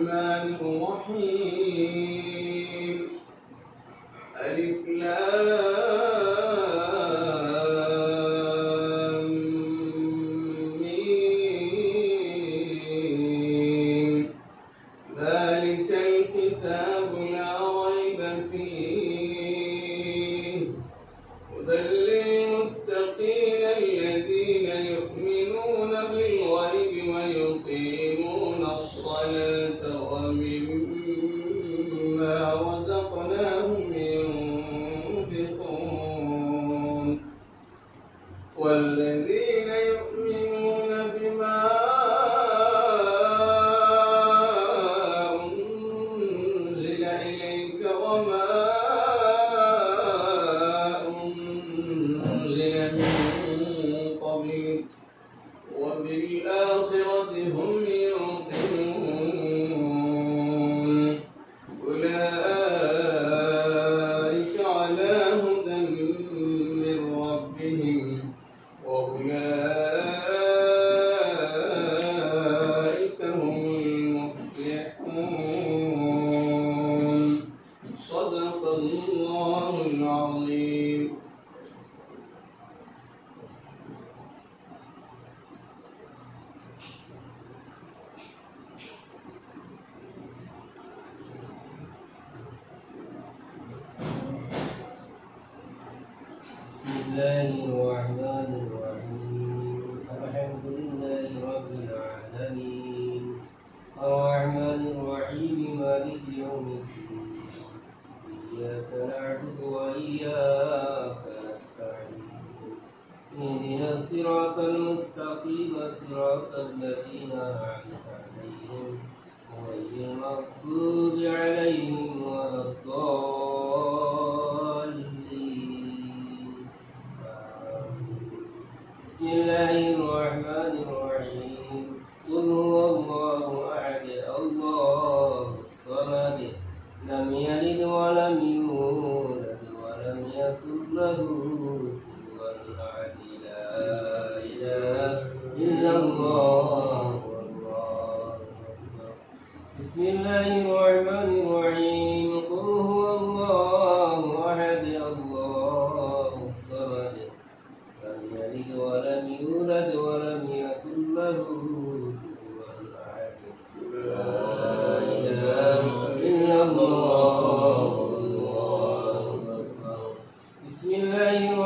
الرحمن الرحيم. no, no, إياك نعبد وإياك نستعين. اهدنا الصراط المستقيم، صراط الذين أنعمت عليهم غير المغضوب عليهم ولا الضالين. يكن له كفوا أحد لا إله إلا الله. والله بسم الله الرحمن الرحيم. قل هو الله أحد الله الصمد لم يلد ولم يولد ولم يكن له كفوا أحد. بسم الله الرحمن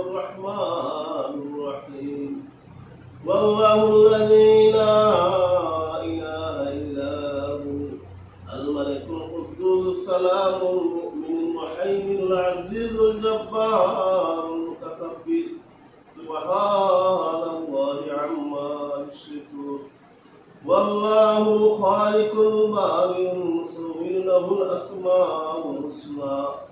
الرحمن الرحيم. والله الذي لا إله إلا هو. الملك القدوس السلام المؤمن المحيمن العزيز الجبار المتكبر. سبحان الله عما يشركون. والله خالق البارئ المصور له الأسماء الحسنى.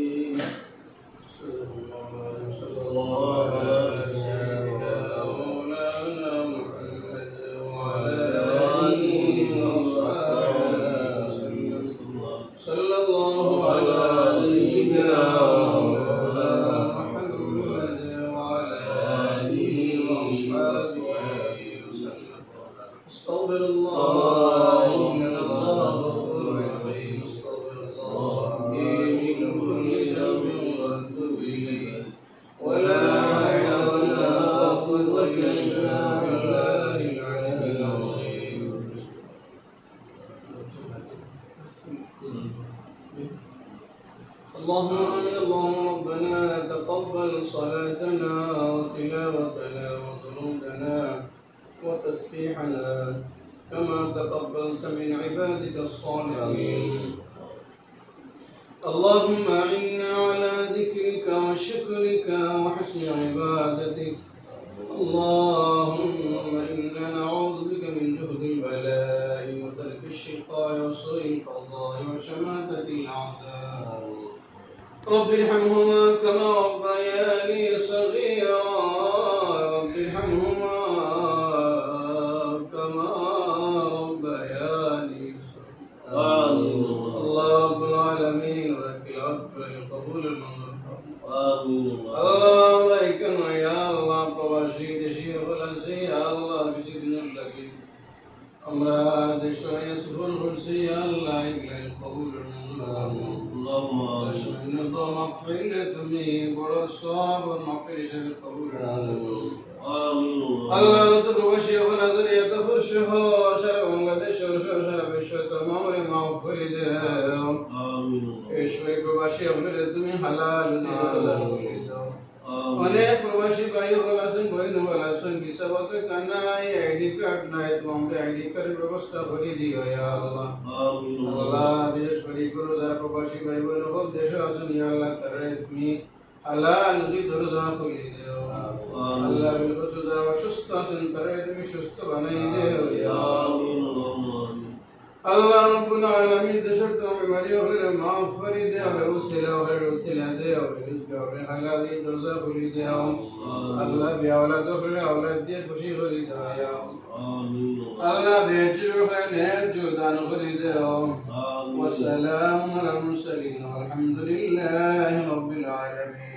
اللهم آمين اللهم ربنا تقبل صلاتنا وتلاوتنا وذنوبنا وتسبيحنا كما تقبلت من عبادك الصالحين. اللهم أعنا على ذكرك وشكرك وحسن عبادتك. اللهم إنا نعوذ بك من جهد البلاء وترك الشقاء وسوء القضاء وشماتة الأعداء. رب ارحمهما كما ربياني صغيرا. رب ارحمهما كما ربياني صغيرا. الله رب العالمين ولك الأكبر لقبول المنظور آمين. الله عليكم يا الله قواشي شيخ الأنسي يا الله بسجن لك. أمراض الشوية سرور الكرسي يا الله إلا القبول المنظور اللهم آمين أشمل مغفرة من بڑا વાળા સંગી સવત કનાય આઈડી કાર્ડ નાય તો અમને આઈડી કાર્ડ વ્યવસ્થા કરી દિયો યા અલ્લાહ આમીન અલ્લાહ દેશ ફરી કરો જા પ્રવાસી ભાઈ બહેનો હો દેશ આસન યા અલ્લાહ કરે তুমি আল্লাহ নদী দরজা খুলে দিও আল্লাহ বিলক সুজা অসুস্থ আছেন করে তুমি সুস্থ বানাই দিও য়া আল্লাহ রব্বুল আলামিন দেশের তো বিমারি হলে মাফ করে দে আর উসিলা رئيس الأندية ورئيس جميع الذي ترزا خليدهم الله بأولاد أخرى أولاد دي خشي خليدهم الله بيجر خير جودان خليدهم وسلام على المرسلين والحمد لله رب العالمين